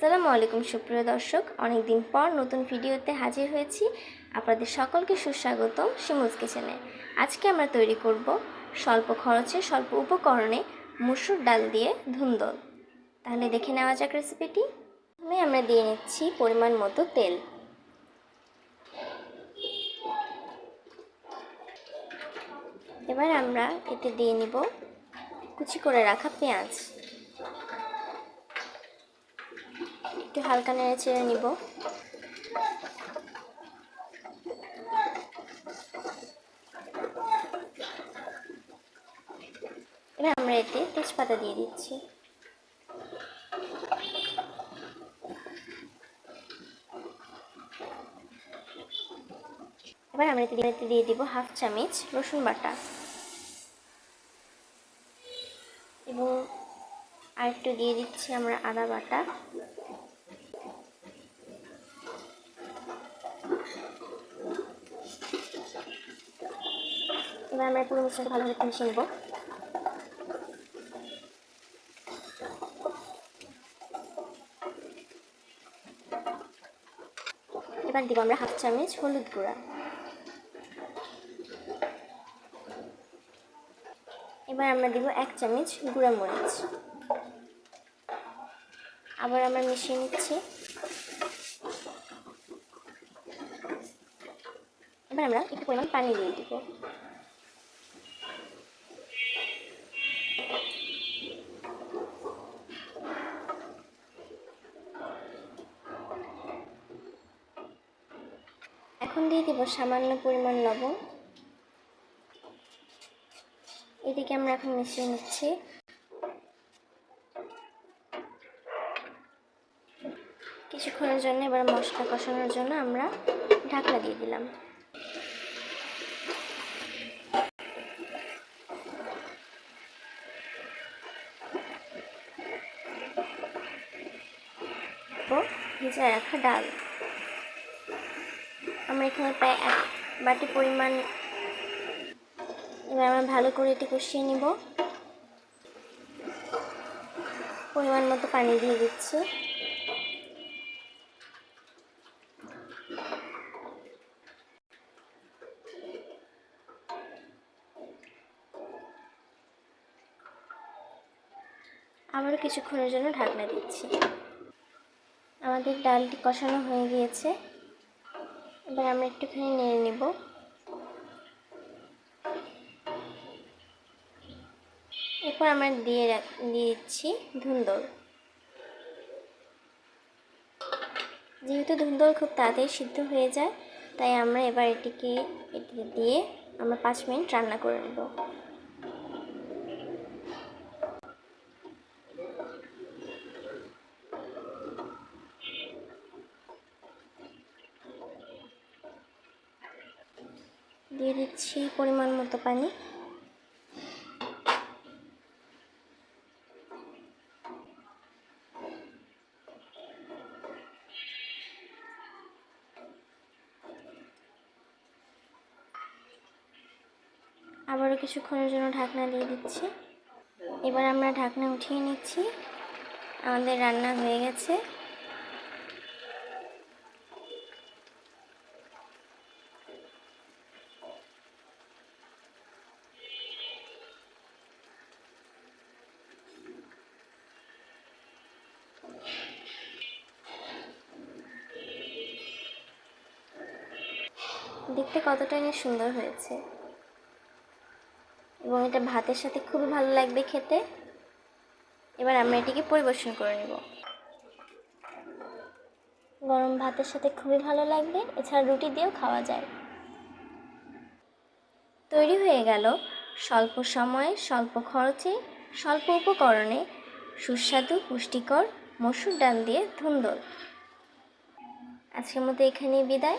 আসসালামু আলাইকুম, সুপ্রিয় দর্শক। অনেকদিন পর নতুন ভিডিওতে হাজির হয়েছি আপনাদের সকলকে সুস্বাগতম শিমুলস কিচেনে। আজকে আমরা তৈরি করব স্বল্প খরচে, স্বল্প উপকরণে মুসুর ডাল দিয়ে ধুন্দল। তাহলে দেখে নেওয়া যাক রেসিপিটি প্রথমে আমরা দিয়ে নিচ্ছি পরিমাণ মতো তেল। এবার আমরা এতে দিয়ে নিব কুচি করে রাখা পেঁয়াজ। একটু হালকা নেড়ে চেড়ে নিব। এবার আমরা এতে তেজপাতা দিয়ে দিচ্ছি। এবার আমরা এতে দিয়ে- দিয়ে দিব হাফ চামচ রসুন বাটা। এবং আরেকটু দিয়ে দিচ্ছি আমরা আদা বাটা। এবার আমরা পুরো মিশ্রণটা ভালোভাবে মিশিয়ে নেব এবার দিব আমরা হাফ চামচ হলুদ গুঁড়া। এবার আমরা দিব এক চামচ গুঁড়া মরিচ আবার আমরা মিশিয়ে নিচ্ছি। এবার আমরা একটু পরিমাণ পানি দিয়ে দিব। এখন দিয়ে দিব সামান্য পরিমাণ লবণ। এদিকে আমরা এখন মিশিয়ে নিচ্ছি। কিছুক্ষণের জন্য এবার মশলা কষানোর জন্য আমরা ঢাকনা দিয়ে দিলাম। ভেজে রাখা ডাল। আমরা এখানে প্রায় এক বাটি পরিমাণ এবার আমরা ভালো করে এটি কষিয়ে নিব। পরিমাণ মতো পানি দিয়ে দিচ্ছি। আবারও কিছুক্ষণের জন্য ঢাকনা দিচ্ছি। আমাদের ডালটি কষানো হয়ে গিয়েছে। এবার আমরা একটুখানি নিয়ে নিব। এরপর আমরা দিয়ে দিচ্ছি ধুন্দল যেহেতু ধুন্দল খুব তাড়াতাড়ি সিদ্ধ হয়ে যায়, তাই আমরা এবার এটিকে এটি দিয়ে আমরা পাঁচ মিনিট রান্না করে নেব। দিয়ে দিচ্ছি পরিমাণ মতো পানি। আবারও কিছুক্ষণের জন্য ঢাকনা দিয়ে দিচ্ছি। এবার আমরা ঢাকনা উঠিয়ে নিচ্ছি। আমাদের রান্না হয়ে গেছে। দেখতে কতটাই না সুন্দর হয়েছে। এবং এটা ভাতের সাথে খুবই ভালো লাগবে খেতে। এবার আমরা এটিকে পরিবেশন করে নেব। গরম ভাতের সাথে খুবই ভালো লাগবে। এছাড়া রুটি দিয়েও খাওয়া যায়। তৈরি হয়ে গেল স্বল্প সময়ে, স্বল্প খরচে, স্বল্প উপকরণে সুস্বাদু, পুষ্টিকর মসুর ডাল দিয়ে ধুন্দল। আজকের মতো এখানেই বিদায়।